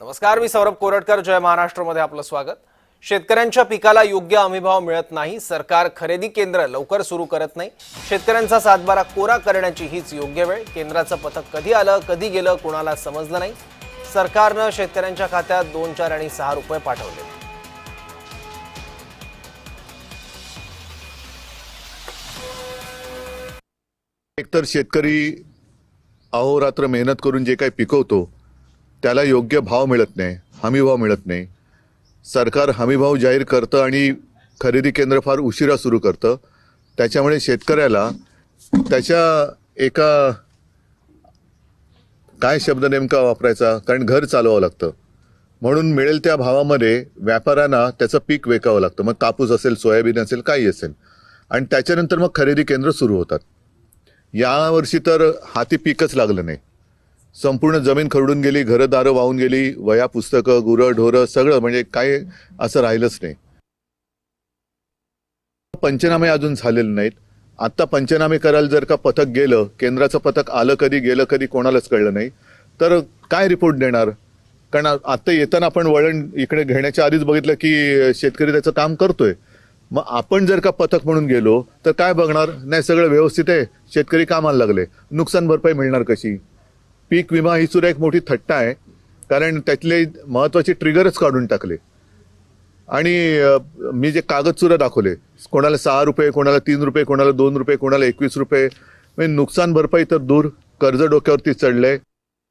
नमस्कार मी सौरभ कोरटकर जय महाराष्ट्रमध्ये आपलं स्वागत. शेतकऱ्यांच्या पिकाला योग्य हमीभाव मिळत नाही सरकार खरेदी केंद्र लवकर सुरू करत नाही. शेतकऱ्यांचा सातबारा कोरा करण्याची हीच योग्य वेळ. केंद्राचं पथक कधी आलं कधी गेलं कोणाला समजलं नाही. सरकारनं शेतकऱ्यांच्या खात्यात दोन चार आणि सहा रुपये पाठवले. एकतर शेतकरी अहोरात्र मेहनत करून जे काही पिकवतो त्याला योग्य भाव मिळत नाही हमीभाव मिळत नाही. सरकार हमीभाव जाहीर करतं आणि खरेदी केंद्र फार उशिरा सुरू करतं. त्याच्यामुळे शेतकऱ्याला त्याच्या एका काय शब्द नेमका वापरायचा? कारण घर चालवावं लागतं. म्हणून मिळेल त्या भावामध्ये व्यापाऱ्यांना त्याचं पीक विकावं लागतं. मग कापूस असेल सोयाबीन असेल काही असेल. आणि त्याच्यानंतर मग खरेदी केंद्र सुरू होतात. यावर्षी तर हाती पीकच लागलं नाही. संपूर्ण जमीन खरडून गेली घरं दारं वाहून गेली वया पुस्तकं गुरं ढोरं सगळं म्हणजे काय असं राहिलंच नाही. पंचनामे अजून झालेले नाहीत. आत्ता पंचनामे करायला जर का पथक गेलं केंद्राचं पथक आलं कधी गेलं कधी कोणालाच कळलं नाही. तर काय रिपोर्ट देणार? कारण आत्ता येताना आपण वळण इकडे घेण्याच्या आधीच बघितलं की शेतकरी त्याचं काम करतोय. मग आपण जर का पथक म्हणून गेलो तर काय बघणार? नाही सगळं व्यवस्थित आहे. शेतकरी कामाला लागले. नुकसान भरपाई मिळणार कशी? पीक विमा ही सुद्धा एक मोठी थट्टा आहे. कारण त्यातले महत्त्वाचे ट्रिगरच काढून टाकले. आणि मी जे कागदसुद्धा दाखवले. कोणाला सहा रुपये कोणाला तीन रुपये कोणाला दोन रुपये कोणाला एकवीस रुपये. म्हणजे नुकसान भरपाई तर दूर. कर्ज डोक्यावरती चढलं आहे